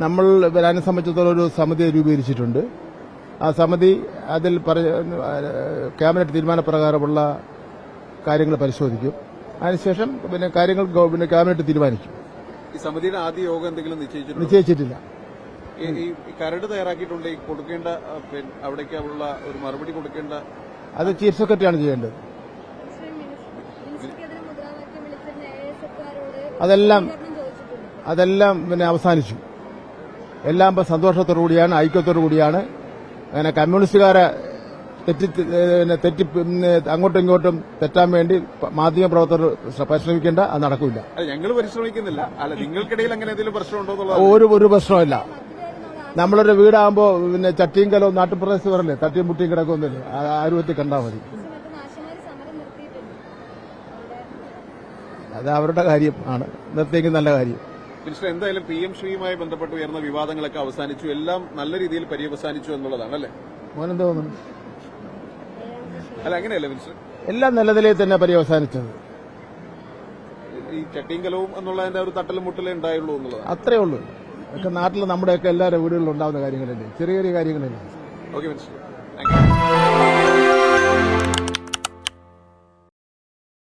നമ്മൾ വരാനെ സംബന്ധിച്ചിടത്തോളം ഒരു സമിതി രൂപീകരിച്ചിട്ടുണ്ട്. ആ സമിതി അതിൽ പറ- ക്യാബിനറ്റ് തീരുമാനപ്രകാരമുള്ള കാര്യങ്ങൾ പരിശോധിക്കും. അതിനുശേഷം പിന്നെ കാര്യങ്ങൾ പിന്നെ ക്യാബിനറ്റ് തീരുമാനിക്കും. ഈ സമിതിയുടെ ആദ്യ യോഗം എന്തെങ്കിലും നിശ്ചയിച്ചിട്ടുണ്ടോ? നിശ്ചയിച്ചിട്ടില്ല. ഈ- കരട് തയ്യാറാക്കിയിട്ടുണ്ട്. ഈ കൊടുക്കേണ്ട അവിടേക്കുള്ള ഒരു മറുപടി കൊടുക്കേണ്ട. അത് ചീഫ് സെക്രട്ടറിയാണ് ചെയ്യേണ്ടത്. അതെല്ലാം അതെല്ലാം പിന്നെ അവസാനിച്ചു. എല്ലാം ഇപ്പം സന്തോഷത്തോടു കൂടിയാണ് ഐക്യത്തോടു കൂടിയാണ് അങ്ങനെ കമ്മ്യൂണിസ്റ്റുകാരെ തെറ്റി പിന്നെ തെറ്റി പിന്നെ അങ്ങോട്ടും ഇങ്ങോട്ടും തെറ്റാൻ വേണ്ടി മാധ്യമ പ്രവർത്തകർ ശ്ര- പരിശ്രമിക്കേണ്ട അത് നടക്കില്ല അല്ല ഞങ്ങൾ പരിശ്രമിക്കുന്നില്ല. അല്ല നിങ്ങൾക്കിടയിൽ അങ്ങനെ എന്തെങ്കിലും പ്രശ്നമുണ്ടോ എന്നുള്ളത് ഒരു ഒരു പ്രശ്നമില്ല നമ്മളൊരു വീടാകുമ്പോൾ പിന്നെ ചട്ടിയും കലവും നാട്ടുപ്രദേശം വരല്ലേ തട്ടിയും മുട്ടിയും കിടക്കൊന്നുമില്ല ആരുപത്തി കണ്ടാൽ മതി. സമരം നിർത്തിയിട്ടുണ്ട്. അത് അവരുടെ കാര്യം ആണ്. നിർത്തിയെങ്കിൽ നല്ല കാര്യം. മിനിസ്റ്റർ എന്തായാലും പി എം ശ്രീയുമായി ബന്ധപ്പെട്ട് ഉയർന്ന വിവാദങ്ങളൊക്കെ അവസാനിച്ചു. എല്ലാം നല്ല രീതിയിൽ പര്യവസാനിച്ചു എന്നുള്ളതാണ് അല്ലേ? മോനെന്ത് തോന്നുന്നു? അല്ല അങ്ങനെയല്ലേ മിനിസ്റ്റർ? എല്ലാം നല്ല നിലയിൽ തന്നെ പര്യവസാനിച്ചത്. ഈ ചട്ടിങ്കലവും എന്നുള്ളതിന്റെ ഒരു തട്ടലും മുട്ടലേ ഉണ്ടായുള്ളൂ എന്നുള്ളതാണ്. അത്രേ ഉള്ളൂ. ഒക്കെ നാട്ടിൽ നമ്മുടെയൊക്കെ എല്ലാവരുടെ വീടുകളിൽ ഉണ്ടാവുന്ന കാര്യങ്ങളല്ലേ? ചെറിയ ചെറിയ കാര്യങ്ങളല്ലേ? Okay minister thank you